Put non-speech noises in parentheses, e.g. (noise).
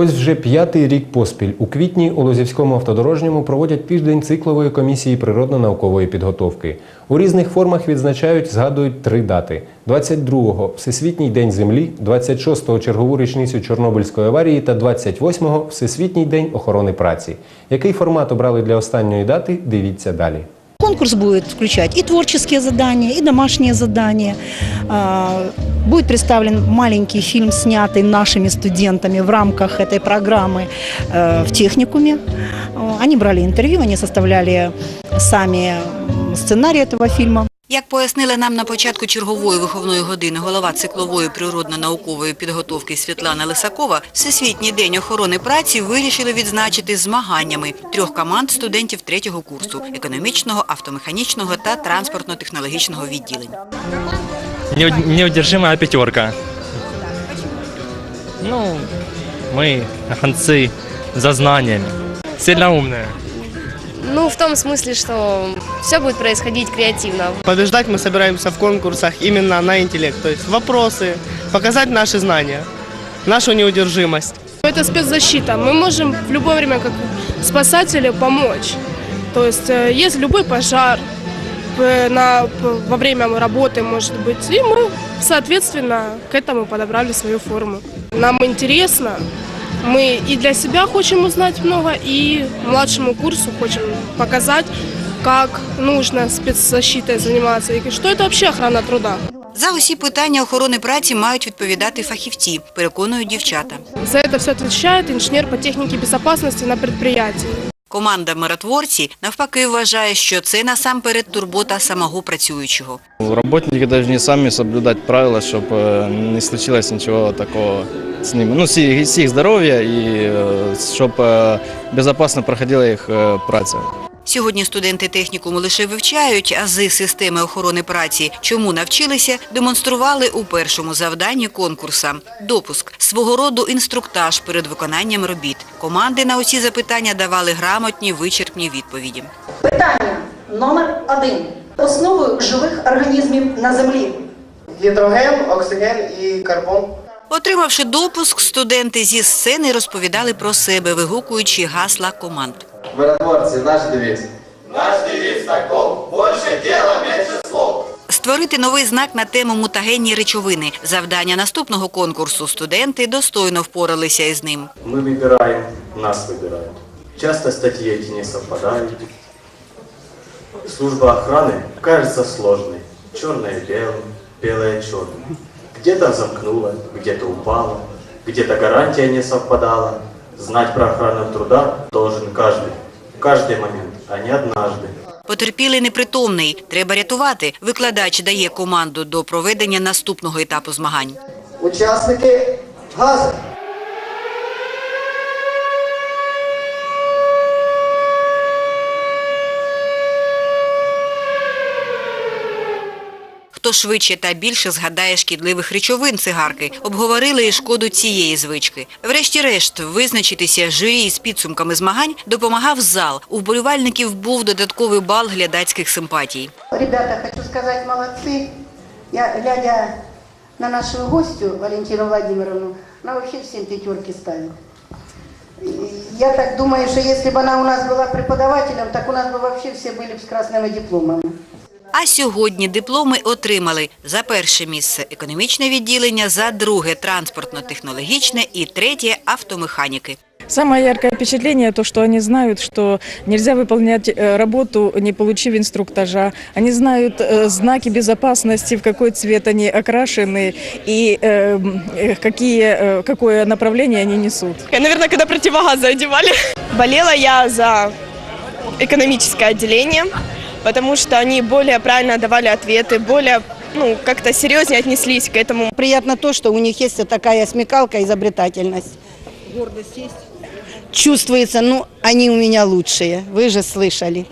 Ось вже п'ятий рік поспіль. У квітні у Лозівському автодорожньому проводять тиждень циклової комісії природно-наукової підготовки. У різних формах відзначають, згадують три дати: 22-го – Всесвітній день землі, 26-го – чергову річницю Чорнобильської аварії та 28-го – Всесвітній день охорони праці. Який формат обрали для останньої дати? Дивіться далі. Конкурс будет включать и творческие задания, и домашние задания. А, Будет представлен маленький фильм, снятый нашими студентами в рамках этой программы э, в техникуме. Э, Они брали интервью, они составляли сами м, сценарий этого фильма. Як пояснила нам на початку чергової виховної години голова циклової природно-наукової підготовки Світлана Лисакова, Всесвітній день охорони праці вирішили відзначити змаганнями трьох команд студентів третього курсу – економічного, автомеханічного та транспортно-технологічного відділень. Неуд- Неудержимая пятерка. Ну, мы гонцы за знаниями. Сильно умные. Ну, в том смысле, что все будет происходить креативно. Побеждать мы собираемся в конкурсах именно на интеллект, то есть вопросы, показать наши знания, нашу неудержимость. Это спецзащита. Мы можем в любое время, как спасатели, помочь. То есть, э, есть любой пожар э, на, во время работы, может быть, и мы, соответственно, к этому подобрали свою форму. Нам интересно, мы и для себя хотим узнать много, и младшему курсу хотим показать, как нужно спецзащитой заниматься, и что это вообще охрана труда. За усі питання охорони праці мають відповідати фахівці, переконують дівчата. За это все отвечает инженер по технике безопасности на предприятии. Команда миротворці навпаки вважає, що це насамперед турбота самого працюючого. Работники должны сами соблюдать правила, чтобы не случилось ничего такого с ними. Ну, с их, с их здоровья и чтобы безопасно проходила их э, праца. Сьогодні студенти технікуму лише вивчають ази системи охорони праці. Чому навчилися, демонстрували у першому завданні конкурса. Допуск – свого роду інструктаж перед виконанням робіт. Команди на усі запитання давали грамотні, вичерпні відповіді. Питання номер один. Основою живих організмів на землі. Гидроген, оксиген и карбон. Отримавши допуск, студенти зі сцени розповідали про себе, вигукуючи гасла команд. Миротворці, наш девіз. Створити новий знак на тему мутагенні речовини. Завдання наступного конкурсу студенти достойно впоралися із ним. Мы выбираем, нас выбирают. Часто статьи эти не совпадают. Служба охраны кажется сложной. Черное белым, белое черным. Где-то замкнуло, где-то упало, где-то гарантия не совпадала. Знать про охрану труда должен каждый. В каждый момент, а не однажды. Потерпілий непритомний. Треба рятувати. Викладач дає команду до проведення наступного етапу змагань. Участники газа. Хто швидше та більше згадає шкідливих речовин цигарки, обговорили і шкоду цієї звички. Врешті-решт, визначитися журі з підсумками змагань допомагав зал. У вболівальників був додатковий бал глядацьких симпатій. Ребята, хочу сказать, молодцы. Я, глядя на нашу гостю, Валентину Владимировну, она вообще всем пятерки ставит. И Я так думаю, что если бы она у нас была преподавателем, так у нас бы вообще все были бы с красными дипломами. А сьогодні дипломи отримали за перше місце економічне відділення, за друге транспортно-технологічне і третє автомеханіки. Самое яркое впечатление то, что они знают, что нельзя выполнять э, работу, не получив инструктажа. Они знают э, знаки безопасности, в какой цвет они окрашены и э, м, э, какие, э, какое направление они несут. Наверное, когда противогазы одевали. (laughs) Болела я за экономическое отделение, потому что они более правильно давали ответы, более ну, как-то серьезнее отнеслись к этому. Приятно то, что у них есть такая смекалка, изобретательность. Гордость есть? Чувствуется, ну, они у меня лучшие, вы же слышали.